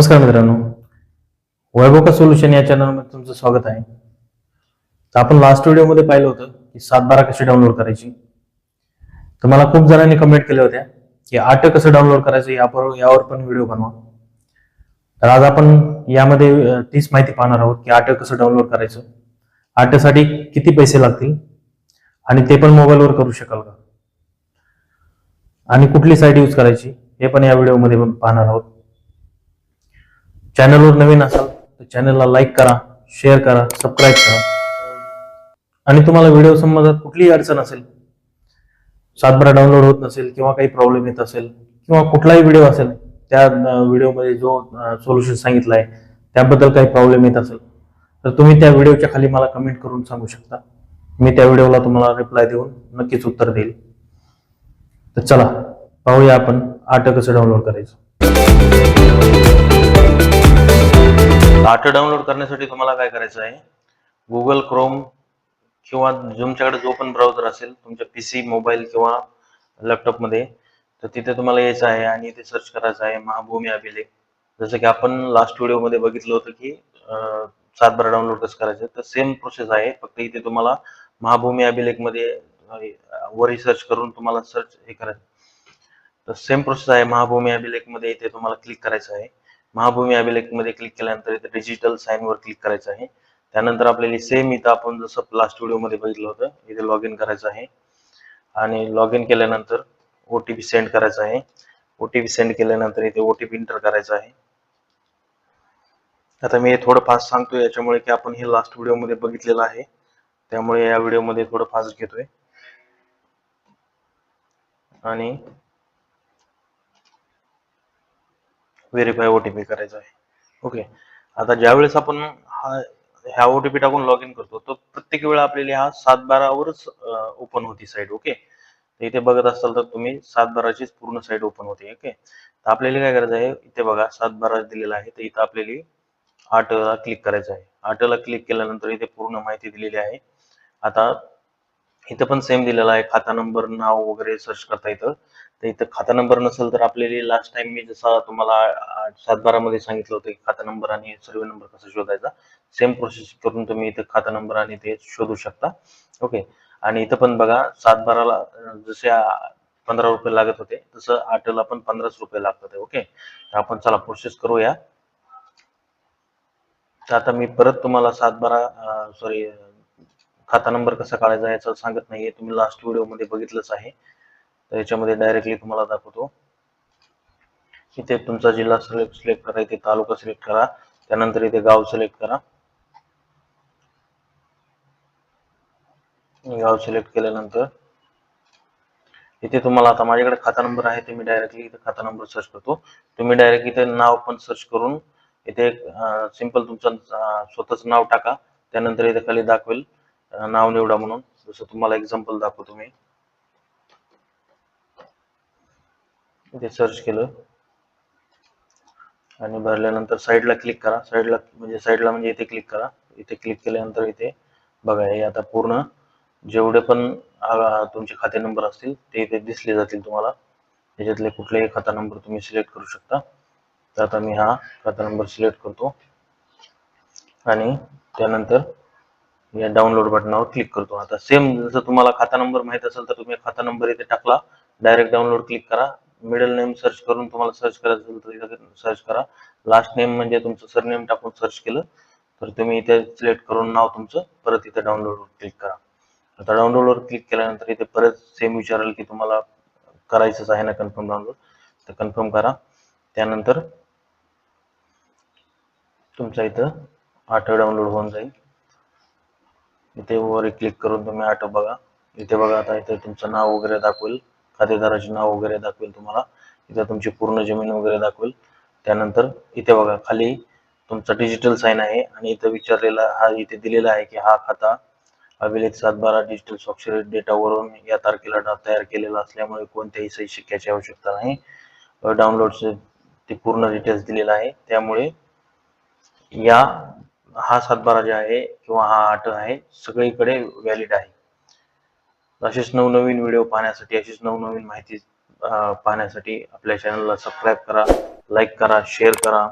नमस्कार मित्रांनो. वैभोका सोल्युशन या चॅनलमध्ये तुमचं स्वागत आहे. तर आपण लास्ट व्हिडिओमध्ये पाहिलं होतं की सात बारा कशी डाउनलोड करायची. तर मला खूप जणांनी कमेंट केल्या होत्या की आठ कसं डाउनलोड करायचं यावर यावर पण व्हिडिओ बनवा. तर आज आपण यामध्ये तीच माहिती पाहणार आहोत की आट कसं डाउनलोड करायचं. आठसाठी किती पैसे लागतील आणि ते पण मोबाईलवर करू शकाल का? आणि कुठली साईट यूज करायची हे पण या व्हिडिओमध्ये पाहणार आहोत. चॅनलवर नवीन असाल तर चॅनलला लाईक करा शेअर करा सबस्क्राईब करा. आणि तुम्हाला व्हिडिओ संबंधात कुठलीही अडचण असेल सातबारा डाउनलोड होत नसेल किंवा काही प्रॉब्लेम येत असेल किंवा कुठलाही व्हिडिओ असेल त्या व्हिडिओमध्ये जो सोल्युशन सांगितलं आहे त्याबद्दल काही प्रॉब्लेम येत असेल तर तुम्ही त्या व्हिडिओच्या खाली मला कमेंट करून सांगू शकता. मी त्या व्हिडिओला तुम्हाला रिप्लाय देऊन नक्कीच उत्तर देईल. तर चला पाहूया आपण आठ कसं डाउनलोड करायचं. आट डाउनलोड करण्यासाठी तुम्हाला काय करायचं आहे? गुगल क्रोम किंवा तुमच्याकडे जो पण ब्राउझर असेल तुमच्या पीसी मोबाईल किंवा लॅपटॉपमध्ये तर तिथे तुम्हाला यायचं आहे आणि इथे सर्च करायचं आहे महाभूमी अभिलेख. जसं की आपण लास्ट व्हिडिओमध्ये बघितलं होतं की सातबारा डाउनलोड कसं करायचं? तर सेम प्रोसेस आहे. फक्त इथे तुम्हाला महाभूमी अभिलेखमध्ये अं, वरही सर्च करून तुम्हाला सर्च हे करायचं. तर सेम प्रोसेस आहे. महाभूमी अभिलेखमध्ये इथे तुम्हाला क्लिक करायचं आहे. महाभूमी अभिलेखमध्ये क्लिक केल्यानंतर इथे डिजिटल साईन वर क्लिक करायचं आहे. त्यानंतर आपल्याला सेम इथं आपण जसं लास्ट व्हिडिओमध्ये बघितलं होतं इथे लॉग इन करायचं आहे. आणि लॉग इन केल्यानंतर ओ टी पी सेंड करायचा आहे. ओ टी पी सेंड केल्यानंतर इथे ओ टी पी इंटर करायचा आहे. आता मी हे थोडं फास्ट सांगतो याच्यामुळे की आपण हे लास्ट व्हिडिओमध्ये बघितलेलं आहे. त्यामुळे या व्हिडिओमध्ये थोडं फास्ट घेतोय. आणि व्हेरीफाय ओटीपी करायचा आहे. ओके आता ज्यावेळेस आपण हा ह्या ओटीपी टाकून लॉग इन करतो तर प्रत्येक वेळा आपल्याला हा सात बारावरच ओपन होती साईट ओके तर इथे बघत असाल तर तुम्ही सात बाराचीच पूर्ण साईट ओपन होते ओके तर आपल्याला काय करायचं आहे इथे बघा सात बारा दिलेला आहे तर इथं आपल्याला आठला क्लिक करायचं आहे. आठला क्लिक केल्यानंतर इथे पूर्ण माहिती दिलेली आहे. आता इथं पण सेम दिलेला आहे खाता नंबर नाव वगैरे सर्च करता येतं तर इथं खाता नंबर नसेल तर आपल्याला लास्ट टाइम मी जसा तुम्हाला सातबारा मध्ये सांगितलं होतं की खाता नंबर आणि सर्वे नंबर कसा शोधायचा सेम प्रोसेस करून तुम्ही इथं खाता नंबर आणि ते शोधू शकता. ओके आणि इथं पण बघा सातबाराला बाराला जसे पंधरा रुपये लागत होते तसं आठला पण पंधराच रुपये लागत होते. ओके तर आपण चला प्रोसेस करूया. तर आता मी परत तुम्हाला सातबारा सॉरी खाता नंबर कसा काढायचा याचं सांगत नाहीये. तुम्ही लास्ट व्हिडिओमध्ये बघितलंच आहे. तर याच्यामध्ये डायरेक्टली तुम्हाला दाखवतो. इथे तुमचा जिल्हा सिलेक्ट सिलेक्ट करा इथे तालुका सिलेक्ट करा त्यानंतर इथे गाव सिलेक्ट करा. गाव सिलेक्ट केल्यानंतर इथे तुम्हाला आता माझ्याकडे खाता नंबर आहे ते मी डायरेक्टली इथे खाता नंबर सर्च करतो. तुम्ही डायरेक्ट इथे नाव पण सर्च करून इथे सिंपल तुमचं स्वतःच नाव टाका. त्यानंतर इथे खाली दाखवेल नाव निवडा म्हणून. जसं तुम्हाला एक्झाम्पल दाखवतो मी. इथे सर्च केलं. आणि भरल्यानंतर साईडला क्लिक करा. साईडला म्हणजे साईडला म्हणजे इथे क्लिक करा. इथे क्लिक केल्यानंतर इथे बघा हे आता पूर्ण जेवढे पण तुमचे खाते नंबर असतील ते इथे दिसले जातील तुम्हाला. त्याच्यातले कुठलेही खाता नंबर तुम्ही सिलेक्ट करू शकता. तर आता मी हा खाता नंबर सिलेक्ट करतो. आणि त्यानंतर या डाउनलोड बटनावर क्लिक करतो. आता सेम जसं तुम्हाला खाता नंबर माहीत असेल तर तुम्ही खाता नंबर इथे टाकला. डायरेक्ट डाउनलोड क्लिक करा. मिडल नेम सर्च करून तुम्हाला सर्च करायचं असेल तर इथे सर्च करा. लास्ट नेम म्हणजे तुमचं सरनेम टाकून सर्च केलं तर तुम्ही इथे सिलेक्ट करून नाव तुमचं परत इथे डाउनलोडवर क्लिक करा. आता डाउनलोडवर क्लिक केल्यानंतर इथे परत सेम विचारेल की तुम्हाला करायचंच आहे ना कन्फर्म डाउनलोड तर कन्फर्म करा. त्यानंतर तुमचा इथं ऑटो डाउनलोड होऊन जाईल. इथे वर क्लिक करून तुम्ही ऑटो बघा. इथे बघा आता इथे तुमचं नाव वगैरे दाखवेल. खातेदाराचे नाव वगैरे दाखवेल तुम्हाला. इथं तुमची पूर्ण जमीन वगैरे दाखवेल. त्यानंतर इथे बघा खाली तुमचा डिजिटल साईन आहे आणि इथं विचारलेला हा इथे दिलेला आहे की हा खाता अभिलेख सातबारा डिजिटल स्वाक्षरी डेटावरून या तारखेला तयार केलेला असल्यामुळे कोणत्याही सही शिक्क्याची आवश्यकता नाही. डाउनलोडचे ते पूर्ण डिटेल्स दिलेला आहे. त्यामुळे या हा सातबारा जे आहे किंवा हा आठ आहे सगळीकडे व्हॅलिड आहे. असेच नवनवीन व्हिडिओ पाहण्यासाठी अशीच नवनवीन माहिती पाहण्यासाठी आपल्या चॅनलला सबस्क्राईब करा लाईक करा शेअर करा.